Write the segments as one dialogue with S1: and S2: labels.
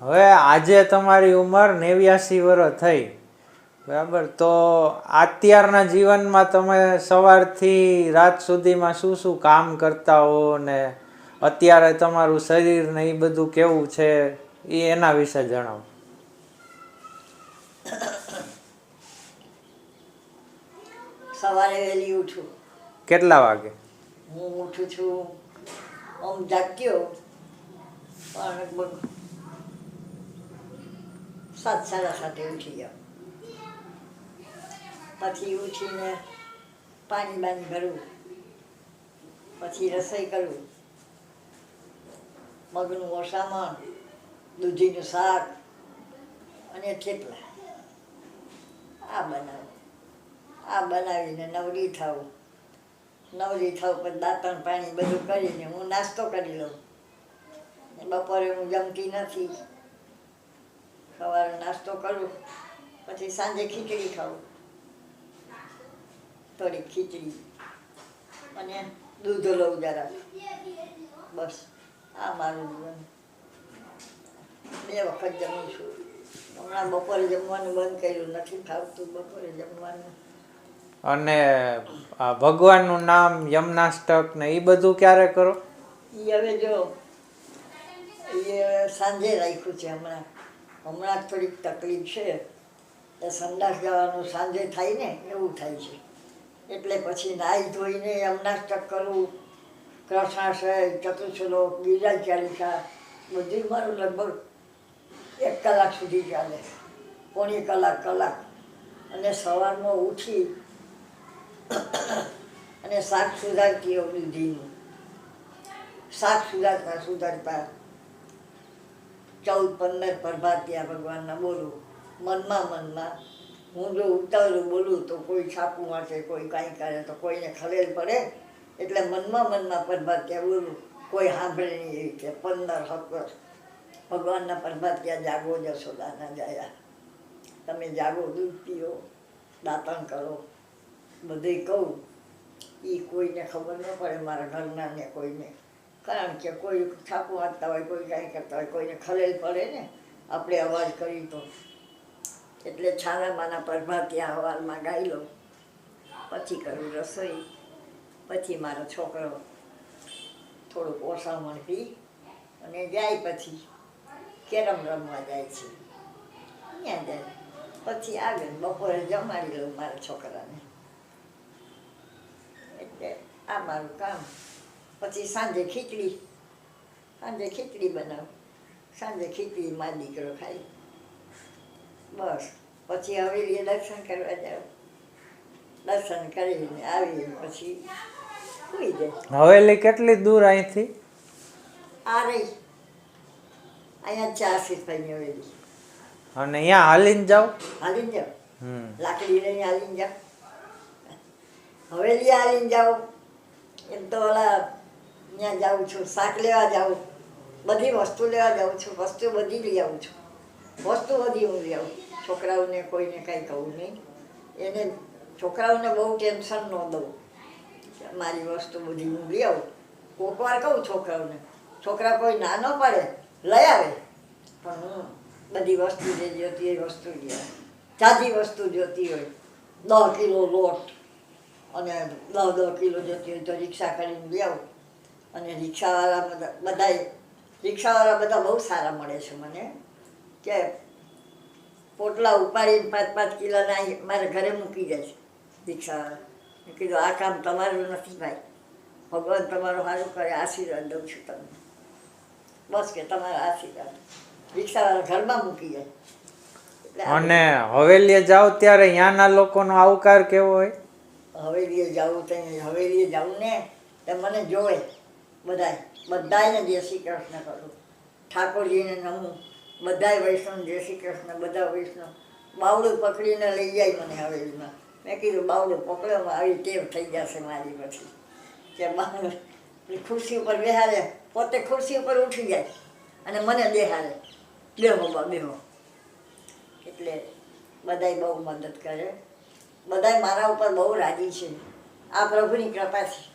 S1: હવે આજે તમારી ઉંમર નેવ્યાસી વર્ષ થઈ. બરાબર? તો અત્યારના જીવનમાં તમે સવારથી રાત સુધીમાં શું શું કામ કરતા હો ને અત્યારે તમારું શરીર ને એ બધું કેવું છે એ એના વિશે જણાવો.
S2: સવારે વહેલી ઉઠું.
S1: કેટલા વાગે?
S2: હું ઉઠું છું આમ જાગ્યો પણ સાત સાડા સાતે ઉઠી જાઉં પછી ઉઠીને પાણી બાણી ભરું. પછી રસોઈ કરું. મગનું ઓસામણ દૂધીનું શાક અને થેપલા. આ બનાવું. આ બનાવીને નવરી થાઉં નવરી થાઉં પછી દાંતણ પાણી બધું કરીને હું નાસ્તો કરી લઉં. બપોરે હું જમતી નથી. સવારે નાસ્તો કરું પછી સાંજે ખીચડી ખાવું થોડી ખીચડી અને દૂધ લઉં જરા બસ આ મારું જીવન. બે વખત જમું છું. હમણાં બપોરે જમવાનું બંધ કર્યું નથી ખાવતું બપોરે જમવાનું.
S1: અને આ ભગવાનનું નામ યમનાષ્ટક ને એ બધું ક્યારે કરો?
S2: એ હવે જો એ સાંજે રાખ્યું છે હમણાં. હમણાં થોડીક તકલીફ છે, એ સંડાસ જવાનું સાંજે થાય ને, એવું થાય છે. એટલે પછી નાહી ધોઈને હમણાં કરવું કૃષ્ણાશય ચતુશ્લોક બીજા ચાલીસા બધું મારું લગભગ એક કલાક સુધી ચાલે, પોણી કલાક કલાક. અને સવારમાં ઉઠી, અને શાક સુધારતી એવું દૂધીનું શાક સુધારતા સુધારતા. ચૌદ, પંદર પ્રભાતિયા ભગવાનના બોલું. મનમાં મનમાં હું જો ઉતાવળું બોલું તો કોઈ છાપું વાંચે, કોઈ કાંઈ કરે તો કોઈને ખલેલ પડે. એટલે મનમાં મનમાં પ્રભાતિયા બોલું. કોઈ સાંભળે નહીં એવી કે પંદર હક ભગવાનના પ્રભાતિયા જાગો જશોદાના જાયા. તમે જાગો, દૂધ પીઓ, દાંતણ કરો. બધે કહું. એ કોઈને ખબર ન પડે, મારા ઘરના ને કોઈને. કારણ કે કોઈ છાપું વાંચતા હોય, કોઈ કાંઈ કરતા હોય, કોઈને ખલેલ પડે ને, આપણે અવાજ કરી તો. એટલે છાનામાના ત્યાં અવાજમાં ગાઈ લઉં પછી કરું રસોઈ, પછી મારો છોકરો થોડુંક ઓસામણ પી અને જાય પછી કેરમ રમવા જાય છે. ત્યાં જાય. પછી આવે બપોરે જમાડી લઉં મારા છોકરાને. એટલે આ મારું કામ. પછી સાંજે ખીચડી સાંજે ખીચડી બનાવ સાંજે ખીચડી મારો દીકરો ખાય બસ પછી હવેલીએ દર્શન કરવા જાઓ દર્શન કરીને આવીએ પછી સુઈ જાય
S1: હવેલી કેટલી દૂર અહીંથી?
S2: આ રહી અહીંયા ચાર સિપાહીની હવેલી
S1: અને અહીંયા હાલીને જાઓ?
S2: હાલીને જાઓ. લાકડી લઈને હાલીને જાઓ. હવેલી હાલીને જાઓ. એમ તો ઓલા ત્યાં જાઉં છું, શાક લેવા જાઉં, બધી વસ્તુ લેવા જાઉં છું, વસ્તુ બધી લઈ આવું છું. વસ્તુ બધી હું લઈ આવું. છોકરાઓને કોઈને કાંઈ કહું નહીં. એને છોકરાઓને બહુ ટેન્શન ન દઉં મારી વસ્તુ બધી હું લઈ આવું. કોક વાર કહું છોકરાઓને, છોકરા કોઈ ના ન પાડે, લઈ આવે. પણ હું બધી વસ્તુ જે જોતી એ વસ્તુ લઈ આવે. તાજી વસ્તુ જોતી હોય દસ કિલો લોટ અને દસ દસ કિલો જોતી હોય તો રિક્ષા કરીને લઈ આવું. અને રિક્ષાવાળા બધા બધાય રિક્ષાવાળા બધા બહુ સારા મળે છે મને. કે પોટલા ઉપાડીને પાંચ પાંચ કિલોના મારે મારા ઘરે મૂકી જાય છે રિક્ષાવાળા. મેં કીધું આ કામ તમારું નથી ભાઈ. ભગવાન તમારું સારું કરે આશીર્વાદ દઉં છું તમને. બસ કે તમારા આશીર્વાદ. રિક્ષાવાળા ઘરમાં મૂકી જાય.
S1: અને હવેલીએ જાઓ ત્યારે ત્યાંના લોકોનો આવકાર કેવો હોય?
S2: હવેલીએ જવું તો હવેલીએ જવું ને તે મને જોવે. બધાય, બધાયને જય શ્રી કૃષ્ણ કરું ઠાકોરજીને નમું. બધાય વૈષ્ણવ જય શ્રી કૃષ્ણ, બધા વૈષ્ણવ. બાવડું પકડીને લઈ જાય મને હવેલીમાં મેં કીધું બાવડું પકડવામાં આવી ટેવ થઈ જશે મારી પછી. કે બાવડું ખુરશી ઉપર બેહારે પોતે ખુરશી ઉપર ઉઠી જાય અને મને બેહારે બેહો બા, બેહો. એટલે બધાય બહુ મદદ કરે. બધાય મારા ઉપર બહુ રાજી છે. આ પ્રભુની કૃપા છે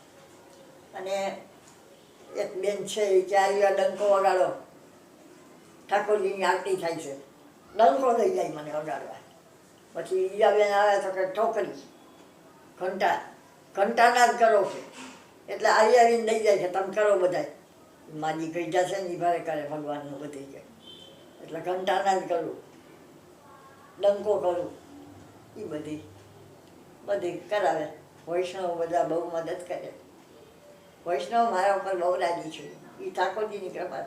S2: અને એક બેન છે, એ ચાર ડંકો વગાડો. ઠાકોરજીની આરતી થાય છે. ડંકો લઈ જાય મને વગાડવા. પછી ઈયાબેન આવે તો કે ઠોકરી, ઘંટા. ઘંટાના જ કરો છે એટલે આવી આવીને લઈ જાય છે, તમે કરો બધાય. માજી કહી જશે ને ભારે કરે ભગવાનનું બધી જાય એટલે ઘંટાના જ કરું. ડંકો કરું. એ બધી બધી કરાવે. વૈષ્ણવ બધા બહુ મદદ કરે. વૈષ્ણવ મારા ઉપર બહુ રાજી છે. એ ઠાકોરજીની કૃપા